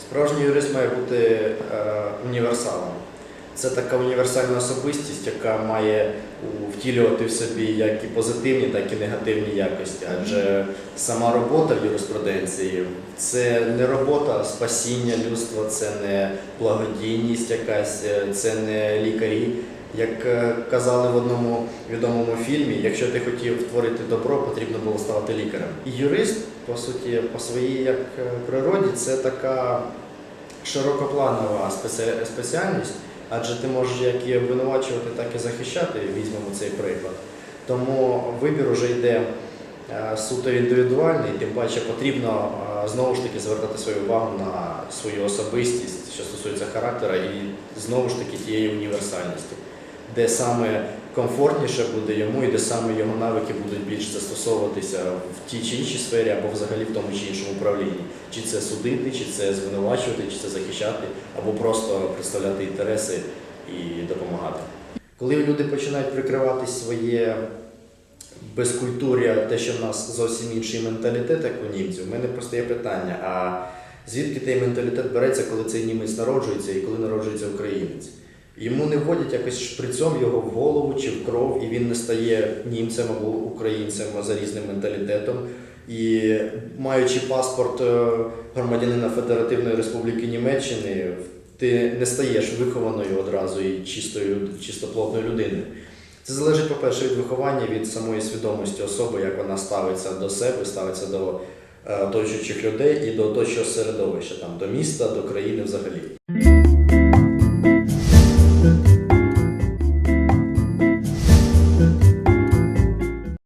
Справжній юрист має бути е, універсалом. Це така універсальна особистість, яка має втілювати в собі як і позитивні, так і негативні якості. Адже сама робота в юриспруденції це не робота спасіння людства, це не благодійність якась, е, це не лікарі. Як е, казали в одному відомому фільмі, якщо ти хотів творити добро, потрібно було ставати лікарем. І юрист, по суті, по своїй як е, природі, це така широкопланова спеціальність, адже ти можеш як і обвинувачувати, так і захищати, візьмемо цей приклад. Тому вибір вже йде е, суто індивідуальний, тим паче потрібно знову ж таки звертати свою увагу на свою особистість, що стосується характера, і знову ж таки тієї універсальності, де саме комфортніше буде йому і де саме його навики будуть більш застосовуватися в тій чи іншій сфері або взагалі в тому чи іншому управлінні. Чи це судити, чи це звинувачувати, чи це захищати, або просто представляти інтереси і допомагати. Коли люди починають прикривати своє безкультур'я, те, що в нас зовсім інший менталітет, як у німців, в мене просто є питання: а звідки той менталітет береться, коли цей німець народжується і коли народжується українець? Йому не вводять якось шприцом його в голову чи в кров, і він не стає німцем або українцем за різним менталітетом. І маючи паспорт е, громадянина Федеративної Республіки Німеччини, ти не стаєш вихованою одразу і чистою, чистоплотною людиною. Це залежить, по-перше, від виховання, від самої свідомості особи, як вона ставиться до себе, ставиться до е, оточуючих людей і до оточуючого середовища, там, до міста, до країни взагалі.